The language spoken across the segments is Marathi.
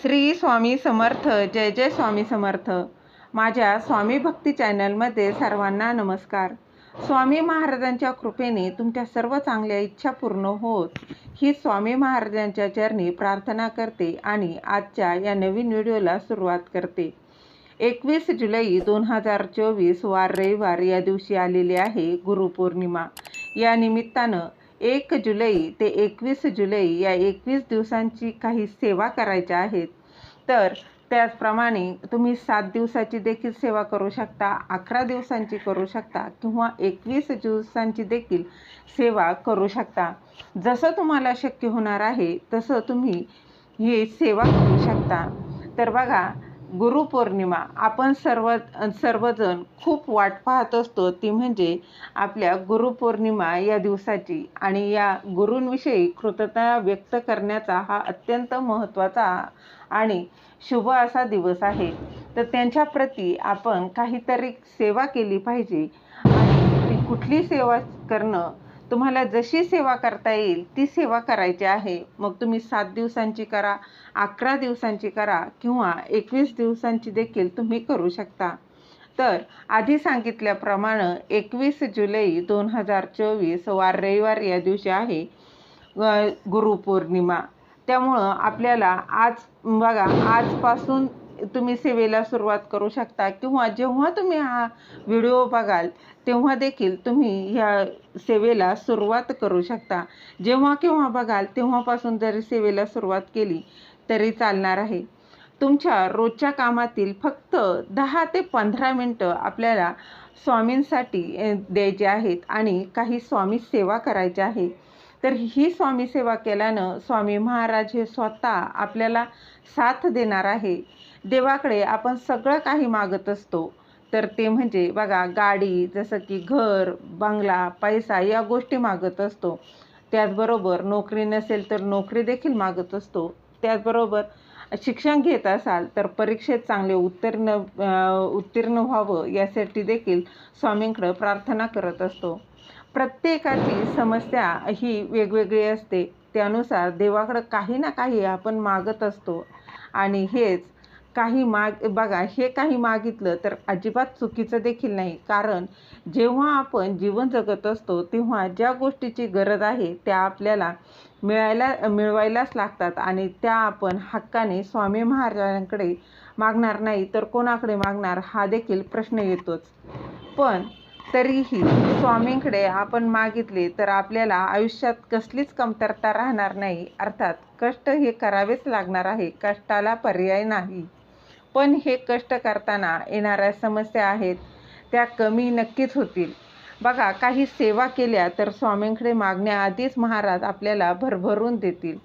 श्री स्वामी समर्थ जय जय स्वामी समर्थ. माझ्या स्वामी भक्ती चॅनलमध्ये सर्वांना नमस्कार. स्वामी महाराजांच्या कृपेने तुमच्या सर्व चांगल्या इच्छा पूर्ण होत ही स्वामी महाराजांच्या चरणी प्रार्थना करते आणि आजच्या या नवीन व्हिडिओला सुरुवात करते. एकवीस जुलै दोन हजार चोवीस वार रविवार या दिवशी आलेली आहे गुरुपौर्णिमा. या निमित्तानं एक जुलै ते एकवीस जुलै या एकवीस दिवसांची काही सेवा करायच्या आहेत. तर त्याचप्रमाणे तुम्ही सात दिवसाची देखील सेवा करू शकता अकरा दिवसांची करू शकता किंवा एकवीस दिवसांची देखील सेवा करू शकता. जसं तुम्हाला शक्य होणार आहे तसं तुम्ही ही सेवा करू शकता. तर बघा गुरुपौर्णिमा आपण सर्व सर्वजण खूप वाट पाहत असतो. ती म्हणजे आपल्या गुरुपौर्णिमा या दिवसाची आणि या गुरूंविषयी कृतज्ञता व्यक्त करण्याचा हा अत्यंत महत्त्वाचा आणि शुभ असा दिवस आहे. तर त्यांच्या प्रती आपण काहीतरी सेवा केली पाहिजे. आणि ती कुठली सेवा करणं तुम्हाला जशी सेवा करता येईल ती सेवा करायची आहे. मग तुम्ही सात दिवसांची करा अकरा दिवसांची करा किंवा एकवीस दिवसांची देखील तुम्ही करू शकता. तर आधी सांगितल्याप्रमाणे एकवीस जुलै दोन हजार चोवीस वार रविवार या दिवशी आहे गुरुपौर्णिमा. त्यामुळं आपल्याला आज बघा आजपासून तुम्ही सेवेला सुरुवात करू शकता किंवा जेव्हा तुम्ही हा व्हिडिओ बघाल तेव्हा देखील तुम्ही ह्या सेवेला सुरुवात करू शकता. जेव्हा केव्हा बघाल तेव्हापासून जरी सेवेला सुरुवात केली तरी चालणार आहे. तुमच्या रोजच्या कामातील फक्त दहा ते पंधरा मिनटं आपल्याला स्वामींसाठी द्यायचे आहेत आणि काही स्वामी सेवा करायच्या आहे तर ही स्वामी सेवा केल्यानं स्वामी महाराज हे स्वतः आपल्याला साथ देणार आहे. देवाकडे आपण सगळं काही मागत असतो. तर ते म्हणजे बघा गाडी जसं की घर बंगला पैसा या गोष्टी मागत असतो. त्याचबरोबर नोकरी नसेल तर नोकरी देखील मागत असतो. त्याचबरोबर शिक्षण घेत असाल तर परीक्षेत चांगले उत्तीर्ण उत्तीर्ण व्हावं यासाठी देखील स्वामींकडं प्रार्थना करत असतो. प्रत्येकाची समस्या ही वेगवेगळी असते. त्यानुसार देवाकडं काही ना काही आपण मागत असतो. आणि हेच काही माग बघा हे काही मागितलं तर अजिबात चुकीचं देखील नाही. कारण जेव्हा आपण जीवन जगत असतो तेव्हा ज्या गोष्टीची गरज आहे त्या आपल्याला मिळायला मिळवायलाच लागतात आणि त्या आपण हक्काने स्वामी महाराजांकडे मागणार नाही तर कोणाकडे मागणार हा देखील प्रश्न येतोच. पण तरीही स्वामींकडे आपण मागितले तर आपल्याला आयुष्यात कसलीच कमतरता राहणार नाही. अर्थात कष्ट हे करावेच लागणार आहे. कष्टाला पर्याय नाही. पण हे कष्ट करताना येणाऱ्या समस्या आहेत त्या कमी नक्कीच होतील. बघा काही सेवा केल्या तर स्वामींकडे मागण्याआधीच महाराज आपल्याला भरभरून देतील.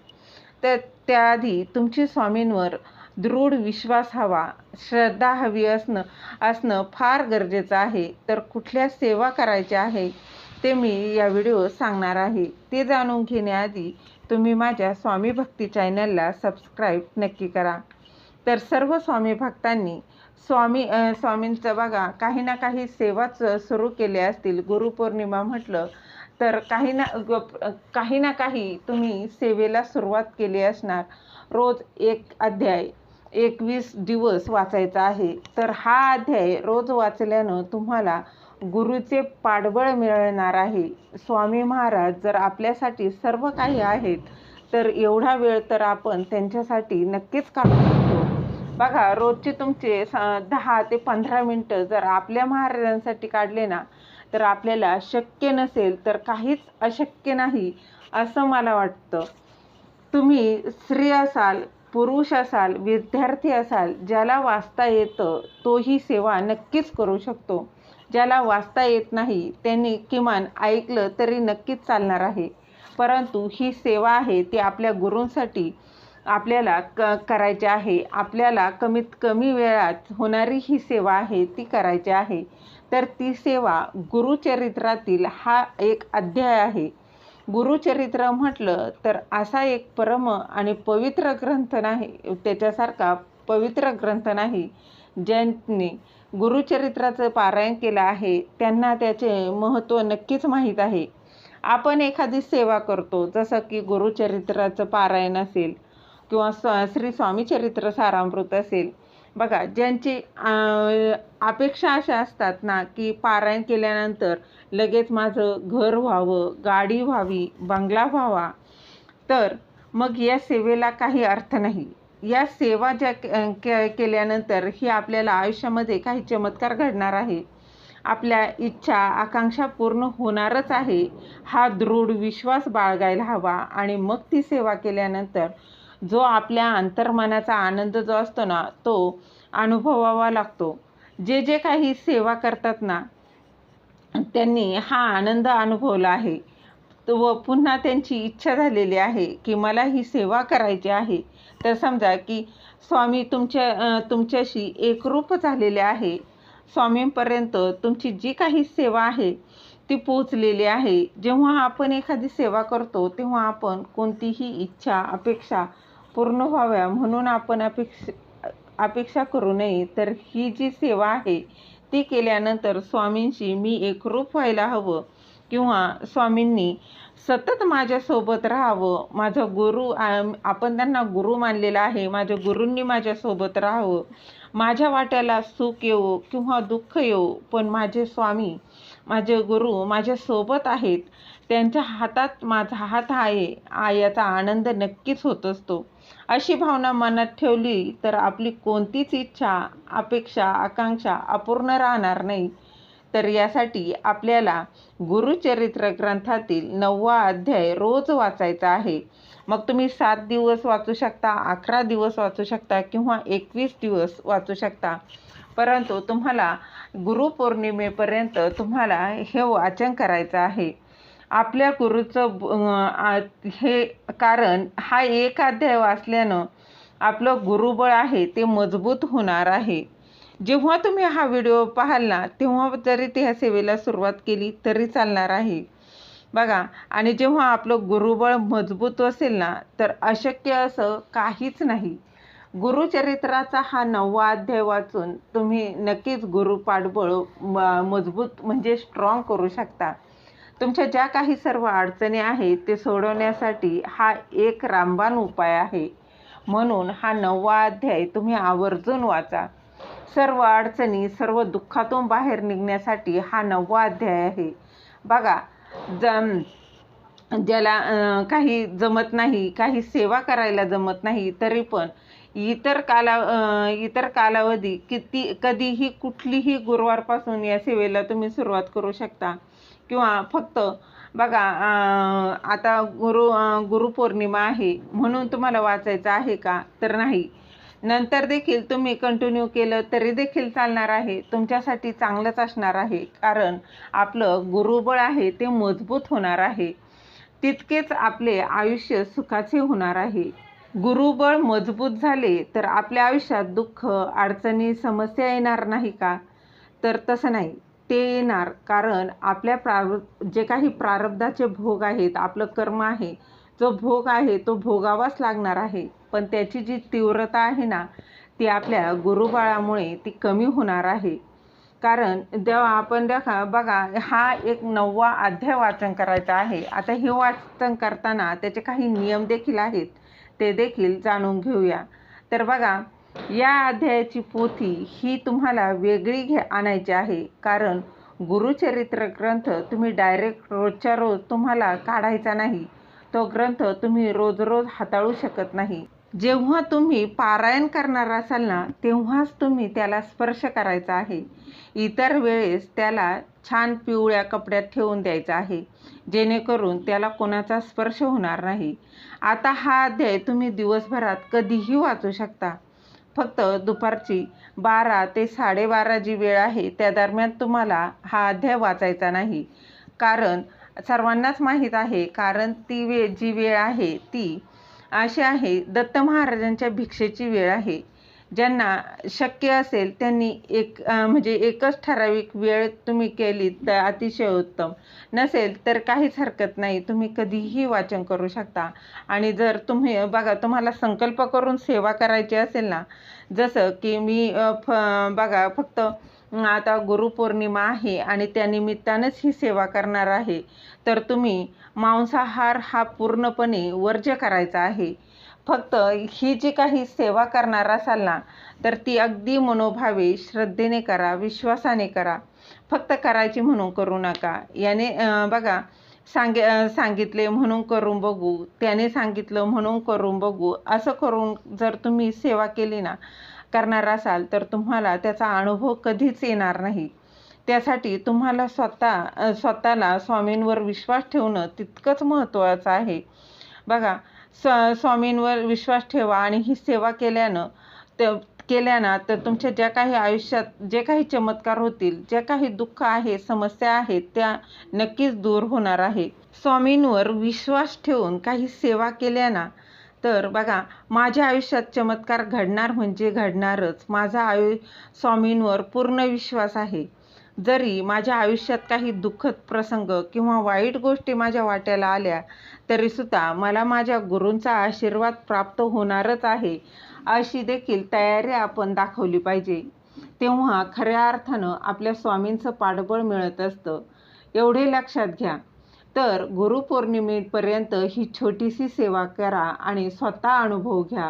तर त्याआधी तुमची स्वामींवर दृढ विश्वास हवा श्रद्धा हवी असणं असणं फार गरजेचं आहे. तर कुठल्या सेवा करायच्या आहे ते मी या व्हिडिओ सांगणार आहे. ते जाणून घेण्याआधी तुम्ही माझ्या स्वामी भक्ती चॅनलला सबस्क्राईब नक्की करा. तर सर्व स्वामी भक्तांनी स्वामी स्वामींचं बघा काही ना काही सेवाच सुरू केल्या असतील. गुरुपौर्णिमा म्हटलं तर काही ना काही ना काही तुम्ही सेवेला सुरुवात केली असणार. रोज एक अध्याय एकवीस दिवस वाचायचा आहे. तर हा अध्याय रोज वाचल्यानं तुम्हाला गुरुचे पाठबळ मिळणार आहे. स्वामी महाराज जर आपल्यासाठी सर्व काही आहेत तर एवढा वेळ तर आपण त्यांच्यासाठी नक्कीच काढू बघा रोजचे तुमचे दहा ते पंधरा मिनटं जर आपल्या महाराजांसाठी काढले ना तर आपल्याला शक्य नसेल तर काहीच अशक्य नाही असं मला वाटतं. तुम्ही स्त्री असाल पुरुष असाल विद्यार्थी असाल ज्याला वाचता येतं तोही सेवा नक्कीच करू शकतो. ज्याला वाचता येत नाही त्यांनी किमान ऐकलं तरी नक्कीच चालणार आहे. परंतु ही सेवा आहे ती आपल्या गुरूंसाठी आपल्याला क करायची आहे. आपल्याला कमीत कमी वेळात होणारी ही सेवा आहे ती करायची आहे. तर ती सेवा गुरुचरित्रातील हा एक अध्याय आहे. गुरुचरित्र म्हटलं तर असा एक परम आणि पवित्र ग्रंथ नाही त्याच्यासारखा पवित्र ग्रंथ नाही ज्यांनी गुरुचरित्राचं पारायण केलं आहे त्यांना त्याचे महत्त्व नक्कीच माहीत आहे. आपण एखादी सेवा करतो जसं की गुरुचरित्राचं पारायण असेल किंवा स श्री स्वामी चरित्र सारामृत असेल. बघा ज्यांची अपेक्षा अशा असतात ना की पारायण केल्यानंतर लगेच माझं घर व्हावं गाडी व्हावी बंगला व्हावा तर मग या सेवेला काही अर्थ नाही. या सेवा ज्या के- केल्यानंतर ही आपल्याला आयुष्यामध्ये काही चमत्कार घडणार आहे. आपल्या इच्छा आकांक्षा पूर्ण होणारच आहे. हा दृढ विश्वास बाळगायला हवा आणि मग ती सेवा केल्यानंतर जो आपल्या अंतर्मनाचा आनंद जो असतो ना तो अनुभवावा लागतो. जे जे काही सेवा करतात ना त्यांनी हा आनंद अनुभवला आहे. व पुन्हा त्यांची इच्छा झालेली आहे की मला ही सेवा करायची आहे. तर समजा की स्वामी तुमच्या तुमच्याशी एकरूप झालेले आहे. स्वामींपर्यंत तुमची जी काही सेवा आहे ती पोचलेली आहे. जेव्हा आपण एखादी सेवा करतो तेव्हा आपण कोणतीही इच्छा अपेक्षा पूर्ण व्हाव्या म्हणून आपण अपेक्षा अपेक्षा करू नये. तर ही जी सेवा आहे ती केल्यानंतर स्वामींशी मी एकरूप व्हायला हवं किंवा स्वामींनी सतत माझ्यासोबत राहावं. माझं गुरु आपण त्यांना गुरु मानलेला आहे. माझ्या गुरूंनी माझ्यासोबत राहावं. माझ्या वाट्याला सुख येऊ किंवा दुःख येऊ पण माझे स्वामी माझे गुरु माझ्यासोबत आहेत. त्यांच्या हातात माझा हात आहे. आ याचा आनंद नक्कीच होत असतो. अशी भावना मनात ठेवली तर आपली कोणतीच इच्छा अपेक्षा आकांक्षा अपूर्ण राहणार नाही. तर यासाठी आपल्याला गुरुचरित्र ग्रंथातील नववा अध्याय रोज वाचायचा आहे. मग तुम्ही सात दिवस वाचू शकता अकरा दिवस वाचू शकता किंवा एकवीस दिवस वाचू शकता. परंतु तुम्हाला गुरुपौर्णिमेपर्यंत तुम्हाला हे वाचन करायचं आहे. आपल्या गुरुचं ब- आ- हे कारण हा एक अध्याय वाचल्यानं आपलं गुरुबळ आहे ते मजबूत होणार आहे. जेव्हा तुम्ही हा व्हिडिओ पाहाल ना तेव्हा जरी त्या सेवेला सुरुवात केली तरी चालणार आहे. बघा आणि जेव्हा आपलं गुरुबळ मजबूत असेल ना तर अशक्य असं काहीच नाही. गुरुचरित्राचा हा नववा अध्याय वाचून तुम्ही नक्कीच गुरु पाठबळ म- मजबूत म्हणजे स्ट्रॉंग करू शकता. तुमच्या ज्या काही सर्व अडचणी आहेत ते सोडवण्यासाठी हा एक रामबाण उपाय आहे. म्हणून हा नववा अध्याय तुम्ही आवर्जून वाचा. सर्व अडचणी सर्व दुःखातून बाहेर निघण्यासाठी हा नववा अध्याय आहे. बघा जम ज्याला काही जमत नाही काही सेवा करायला जमत नाही तरी पण इतर काला इतर कालावधी किती कधीही कुठलीही गुरुवारपासून या सेवेला तुम्ही सुरुवात करू शकता. किंवा फक्त बघा आता गुरु गुरुपौर्णिमा आहे म्हणून तुम्हाला वाचायचं आहे का? तर नाही. नंतर देखील तुम्ही कंटिन्यू केलं तरी देखील चालणार आहे. तुमच्यासाठी चांगलंच असणार आहे. कारण आपलं गुरुबळ आहे ते मजबूत होणार आहे. तितकेच आपले आयुष्य सुखाचे होणार आहे. गुरुबळ मजबूत झाले तर आपल्या आयुष्यात दुःख अडचणी समस्या येणार नाही का? तर तसं नाही. ते येणार कारण आपल्या प्रार जे काही प्रारब्धाचे भोग आहेत आपलं कर्म आहे जो भोग आहे तो भोगावाच लागणार आहे. पण त्याची जी तीव्रता आहे ना ती आपल्या गुरुबळामुळे ती कमी होणार आहे. कारण जेव्हा आपण देखा बघा हा एक नववा अध्याय वाचन करायचा आहे. आता हे वाचन करताना त्याचे काही नियम देखील आहेत. ते देखील जाणून घेऊया. तर बघा या अध्यायाची पोथी ही तुम्हाला वेगळी घे आणायची आहे. कारण गुरुचरित्र ग्रंथ तुम्ही डायरेक्ट रोजच्या रोज तुम्हाला काढायचा नाही. तो ग्रंथ तुम्ही रोज रोज हाताळू शकत नाही. जेव्हा तुम्ही पारायण करणार असाल ना तेव्हाच तुम्ही त्याला स्पर्श करायचा आहे. इतर वेळेस त्याला छान पिवळ्या कपड्यात ठेवून द्यायचा आहे. जेणेकरून त्याला कोणाचा स्पर्श होणार नाही. आता हा अध्याय तुम्ही दिवसभरात कधीही वाचू शकता. फक्त दुपारची बारा ते साडेबारा जी वेळ आहे त्या दरम्यान तुम्हाला हा अध्याय वाचायचा नाही. कारण सर्वांनाच माहीत आहे कारण ती वेळ जी वेळ आहे ती अशी आहे दत्त महाराजांच्या भिक्षेची वेळ आहे. ज्यांना शक्य असेल त्यांनी एक म्हणजे एकच ठराविक वेळ तुम्ही केली तर अतिशय उत्तम. नसेल तर काहीच हरकत नाही तुम्ही कधीही वाचन करू शकता. आणि जर तुम्ही बघा तुम्हाला संकल्प करून सेवा करायची असेल ना जसं की मी फ बघा फक्त आता गुरुपौर्णिमा आहे आणि त्यानिमित्तानंच ही सेवा करणार आहे तर तुम्ही मांसाहार हा पूर्णपणे वर्ज्य करायचा आहे. फक्त ही जी काही सेवा करणार असाल ना तर ती अगदी मनोभावे श्रद्धेने करा विश्वासाने करा. फक्त करायची म्हणून करू नका. याने बघा सांगे सांगितले म्हणून करून बघू त्याने सांगितलं म्हणून करून बघू असं करून जर तुम्ही सेवा केली ना करणार असाल तर तुम्हाला त्याचा अनुभव कधीच येणार नाही. त्यासाठी तुम्हाला स्वतः स्वतःला स्वामींवर विश्वास ठेवणं तितकंच महत्त्वाचं आहे. बघा स स्वामींवर विश्वास ठेवा आणि ही सेवा केल्यानं ते केल्यानं तर तुमच्या ज्या काही आयुष्यात जे काही चमत्कार होतील ज्या काही दुःख आहे समस्या आहेत त्या नक्कीच दूर होणार आहे. स्वामींवर विश्वास ठेवून काही सेवा केल्यानं तर बघा माझ्या आयुष्यात चमत्कार घडणार म्हणजे घडणारच. माझा आयु स्वामींवर पूर्ण विश्वास आहे. जरी माझ्या आयुष्यात काही दुःखद प्रसंग किंवा वाईट गोष्टी माझ्या वाट्याला आल्या तरीसुद्धा मला माझ्या गुरूंचा आशीर्वाद प्राप्त होणारच आहे अशी देखील तयारी आपण दाखवली पाहिजे. तेव्हा खऱ्या अर्थानं आपल्या स्वामींचं पाठबळ मिळत असतं. एवढे लक्षात घ्या. तर गुरुपौर्णिमेपर्यंत ही छोटीशी सेवा करा आणि स्वतः अनुभव घ्या.